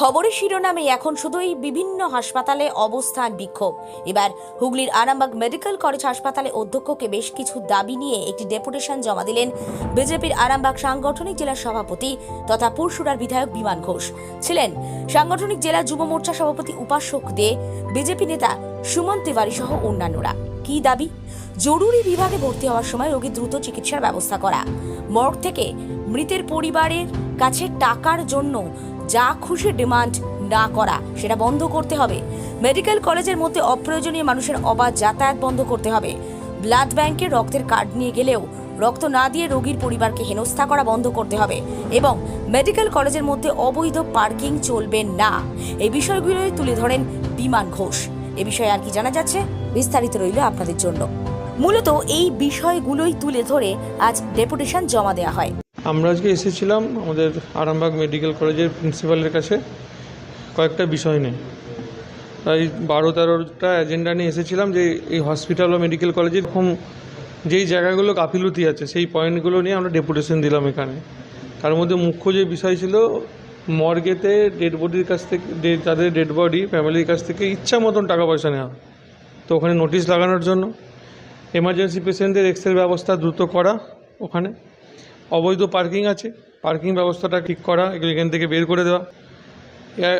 খবরের শিরোনামে এখন শুধুই বিভিন্ন হাসপাতালে অবস্থান বিক্ষোভ। এবার হুগলির আরামবাগ মেডিকেল কলেজ হাসপাতালে অধ্যক্ষকে বেশ কিছু দাবি নিয়ে একটি ডেপুটেশন জমা দিলেন বিজেপির আরামবাগ সাংগঠনিক জেলার সভাপতি তথা পুরসুরার বিধায়ক বিমান ঘোষ। ছিলেন সাংগঠনিক জেলা যুব মোর্চা সভাপতি উপাসক দে, বিজেপি নেতা সুমন তিওয়ারি সহ অন্যান্যরা। কি দাবি? জরুরি বিভাগে ভর্তি হওয়ার সময় রোগী দ্রুত চিকিৎসার ব্যবস্থা করা। মর্গ থেকে মৃতের পরিবারের কাছে টাকার জন্য যা খুশি ডিমান্ড না করা, সেটা বন্ধ করতে হবে। মেডিকেল কলেজের মধ্যে অপ্রয়োজনীয় মানুষের অবাধ যাতায়াত বন্ধ করতে হবে। ব্লাড ব্যাংকে রক্তের কার্ড নিয়ে গেলেও রক্ত না দিয়ে রোগীর পরিবারকে হেনস্থা করা বন্ধ করতে হবে এবং মেডিকেল কলেজের মধ্যে অবৈধ পার্কিং চলবে না। এই বিষয়গুলোই তুলে ধরেন বিমান ঘোষ। এ বিষয়ে আর কি জানা যাচ্ছে? বিস্তারিত রইল আপনাদের জন্য। মূলত এই বিষয়গুলোই তুলে ধরে আজ ডেপুটেশন জমা দেওয়া হয়। আমরা আজকে এসেছিলাম আমাদের আরামবাগ মেডিকেল কলেজের প্রিন্সিপালের কাছে কয়েকটা বিষয় নিয়ে। তাই বারো তেরোটা এজেন্ডা নিয়ে এসেছিলাম যে এই হসপিটাল বা মেডিকেল কলেজে এরকম যেই জায়গাগুলো গাফিলতি আছে, সেই পয়েন্টগুলো নিয়ে আমরা ডেপুটেশন দিলাম এখানে। তার মধ্যে মুখ্য যে বিষয় ছিল, মর্গেতে ডেড বডির কাছ থেকে যাদের ডেড বডি ফ্যামিলির কাছ থেকে ইচ্ছা মতন টাকা পয়সা নেওয়া তো ওখানে নোটিশ লাগানোর জন্য। এমার্জেন্সি পেশেন্টদের এক্সের ব্যবস্থা দ্রুত করা ওখানে। অবৈধ পার্কিং আছে। পার্কিং ব্যবস্থাটা ঠিক করা, এগুলো এখান থেকে বের করে দেওয়া।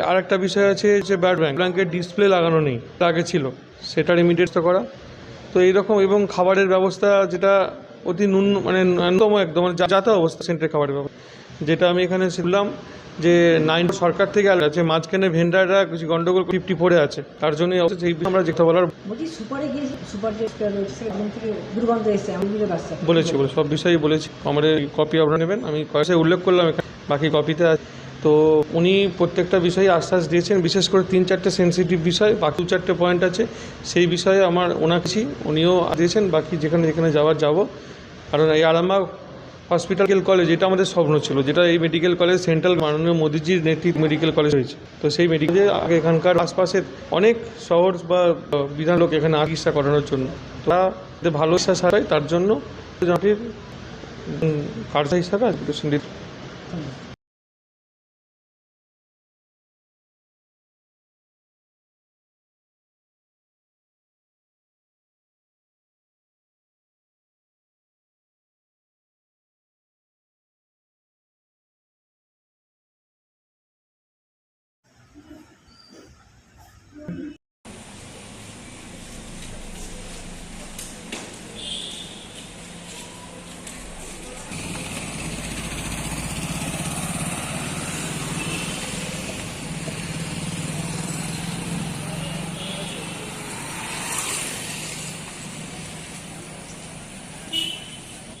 আর একটা বিষয় আছে যে ব্যাড ব্যাংক, ব্যাংকের ডিসপ্লে লাগানো নেই আগে ছিল সেটা সেটার তো করা। তো এইরকম এবং খাবারের ব্যবস্থা যেটা অতি ন্যূন মানে ন্যূনতম একদম মানে যাতা অবস্থা সেন্টারের খাবারের ব্যবস্থা। যেটা আমি এখানে শুনলাম যে নাইন সরকার থেকে আছে মাঝখানে ভেন্ডাররা কিছু গন্ডগোল ফিফটি ফোরে আছে তার জন্য সেই বিষয়ে আমরা যেটা বলার বলছি বলে সব বিষয়েই বলেছি। আমাদের কপি আপনারা নেবেন আমি কয়েকটা উল্লেখ করলাম বাকি কপিতে আছে। তো উনি প্রত্যেকটা বিষয়ে আশ্বাস দিয়েছেন বিশেষ করে তিন চারটে সেন্সিটিভ বিষয় বাকি দু চারটে পয়েন্ট আছে। সেই বিষয়ে আমার ওনাকে উনিও দিয়েছেন বাকি যেখানে যেখানে যাওয়ার যাব। কারণ এই আরামবাগ হসপিটাল কলেজ এটা আমাদের স্বপ্ন ছিল, যেটা এই মেডিকেল কলেজ সেন্ট্রাল মাননীয় মোদীজির নেতৃত্ব মেডিকেল কলেজ হয়েছে। তো সেই মেডিকেল আগে এখানকার আশপাশের অনেক শহর বা বিধান লোক এখানে চিকিৎসা করানোর জন্য। তারা ভালো চিকিৎসা সারায় তার জন্য জাতির কার্য হিসাবে